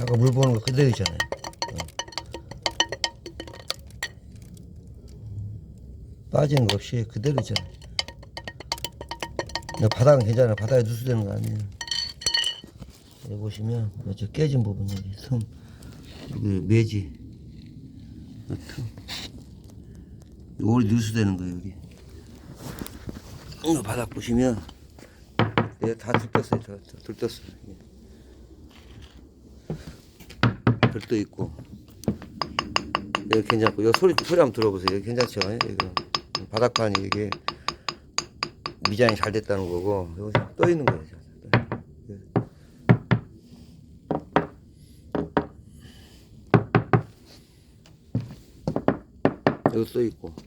아까 물 보는 거 그대로 있잖아요. 어. 빠지는 거 없이 그대로 있잖아요. 바닥은 괜찮아요. 바닥에 누수되는 거 아니에요. 여기 보시면 저 깨진 부분 여기 틈 여기 매지 이 틈. 오리 누수되는 거예요 여기. 이 바닥 보시면 얘다 들떴어요. 다, 다 들떴어요. 예. 들떠 있고 여기 괜찮고 여기 소리 소리 한번 들어보세요. 여기 괜찮죠? 이거 바닥판이 이게 미장이 잘 됐다는 거고 여기 떠 있는 거예요. 여기 떠 있고